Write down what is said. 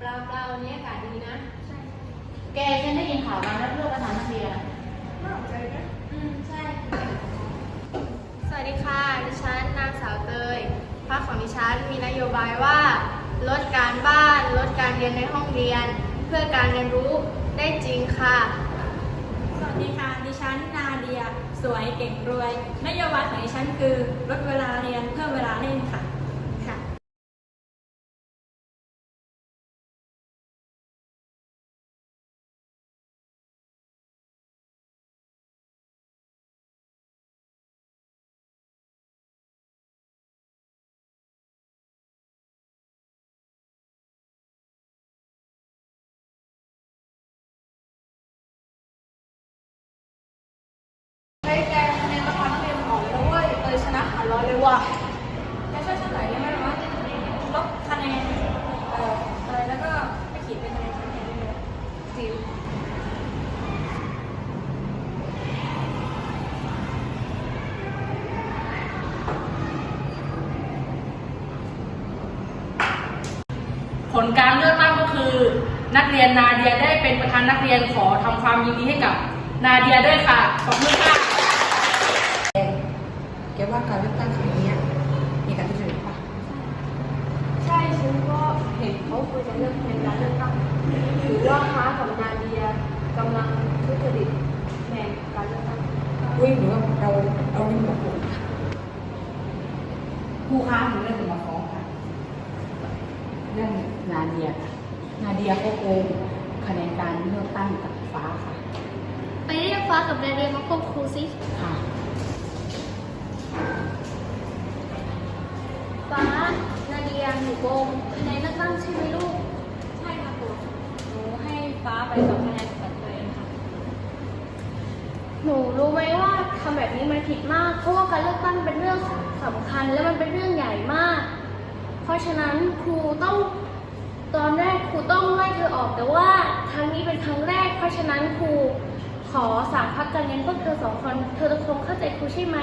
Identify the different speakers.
Speaker 1: เปล่าเปล่าวันนี้อากาศดีนะ
Speaker 2: แกฉันได้ยินข่าวมาแล้วเรื่องประธานนักเรียนอะ
Speaker 1: อืมใช่ สวัสดีค่ะ ดิฉันนางสาวเตยพรรคของดิฉันมีนโยบายว่า ลดการบ้าน ลดการเรียนในห้องเรียน เพื่อการเรียนรู้ได้จริงค่ะ
Speaker 3: สวัสดีค่ะ ดิฉันนาเดีย สวยเก่งรวย นโยบายของดิฉันคือลดเวลาเรียนเพิ่มเวลาเล่นค่ะ
Speaker 1: ค่ะ
Speaker 2: เฮ้ยแกคะแนนประธานนักเรียนออกแล้วเว้ยเตยชนะขาดร้อยเลยว่ะ
Speaker 3: แกช่วยฉันหน่อยได้ไหมวะลบคะแนน เอ่ออะไรแล้วก็ไปขีดเป็นคะแนนฉันเองได้ไหม
Speaker 2: จิว
Speaker 4: ผ ลการเลือกตั้งก็คือ นักเรียนนาเดียได้เป็นประธานนักเรียนขอทำความยินดีให้กับนาเดียด้วยค่ะ ขอบคุณค่ะ
Speaker 5: แกว่าการเลือกตั้งครั้งนี้มีการทุจริตปะ
Speaker 1: ใช่ฉันก็เห็นเขาคุยกันเรื่องเป็นการเลือกตั้งหรือว่าค้ากับนาเดียกำลังทุจริตแข่งการเลือกตั้ง
Speaker 5: อุ้ยหรือว่าเราเอาเรื่องมาพูด
Speaker 4: ผู้ค้าหนูเรื่องจะมาฟ้องค่ะ
Speaker 5: เรื่องนาเดียนาเดียเขาโกงคะแนนการเลือกตั้งกับฟ้าค่ะ
Speaker 1: ไปเรียกฟ้ากับนาเดียมาควบครูสิ
Speaker 5: ค่ะ
Speaker 1: ฟ้า นาเดียหนูโกงคะแนนเลือกตั้งใช่ไหมลูก
Speaker 3: ใช่ค่ะครูหนูให้ฟ้าไปสองคะแนนกับตัวเองค่ะ
Speaker 1: หนูรู้ไหมว่าทำแบบนี้มันผิดมาก เพราะว่าการเลือกตั้งเป็นเรื่องสำคัญและมันเป็นเรื่องใหญ่มาก ฉะนั้นครูต้องตอนแรกครูต้องไล่เธอออกแต่ว่าครั้งนี้เป็นครั้งแรก เพราะฉะนั้นครูขอสั่งพักการเรียนพวกเธอสองคน เธอคงเข้าใจครูใช่ไหม